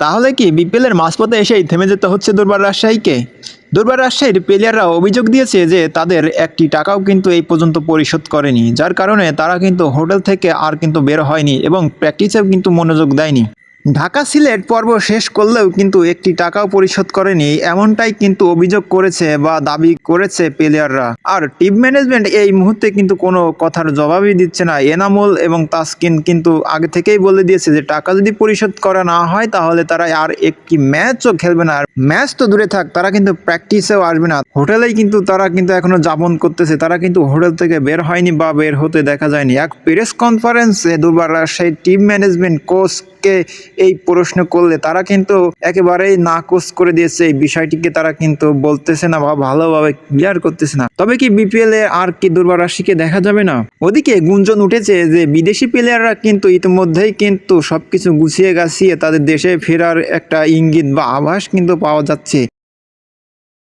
তাহলে কি বিপিএলের মাঝপথে এসেই থেমে যেতে হচ্ছে দুর্বার রাজশাহীকে? দুর্বার রাজশাহীর প্লেয়াররা অভিযোগ দিয়েছে যে তাদের একটি টাকাও কিন্তু এই পর্যন্ত পরিশোধ করেনি, যার কারণে তারা কিন্তু হোটেল থেকে আর কিন্তু বের হয়নি এবং প্র্যাকটিসেও কিন্তু মনোযোগ দেয়নি। ঢাকা সিলেট পর্ব শেষ করলেও কিন্তু একটি টাকাও পরিশোধ করেনি, এমনটাই কিন্তু অভিযোগ করেছে বা দাবি করেছে প্লেয়াররা আর টিম ম্যানেজমেন্ট এই মুহূর্তে কিন্তু কোনো কথার জবাবই দিচ্ছে না। এনামুল এবং তাসকিন কিন্তু আগে থেকেই বলে দিয়েছে যে, টাকা যদি পরিশোধ করা না হয় তাহলে তারা আর একটি ম্যাচও খেলবে না। আর ম্যাচ তো দূরে থাক, তারা কিন্তু প্র্যাকটিসেও আসবে না। হোটেলেই কিন্তু তারা কিন্তু এখনও যাপন করতেছে। তারা কিন্তু হোটেল থেকে বের হয়নি বা বের হতে দেখা যায়নি। এক প্রেস কনফারেন্সে দুবার রাজশাহী টিম ম্যানেজমেন্ট কোচকে এই প্রশ্ন করলে তারা কিন্তু একেবারেই নাকচ করে দিয়েছে। এই বিষয়টিকে তারা কিন্তু বলতেছে না বা ভালোভাবে ক্লিয়ার করতেছে না। তবে কি বিপিএল এ আর কি দুর্বার রাশিকে দেখা যাবে না? ওদিকে গুঞ্জন উঠেছে যে বিদেশি প্লেয়াররা কিন্তু ইতিমধ্যেই কিন্তু সবকিছু গুছিয়ে গাছিয়ে তাদের দেশে ফেরার একটা ইঙ্গিত বা আভাস কিন্তু পাওয়া যাচ্ছে।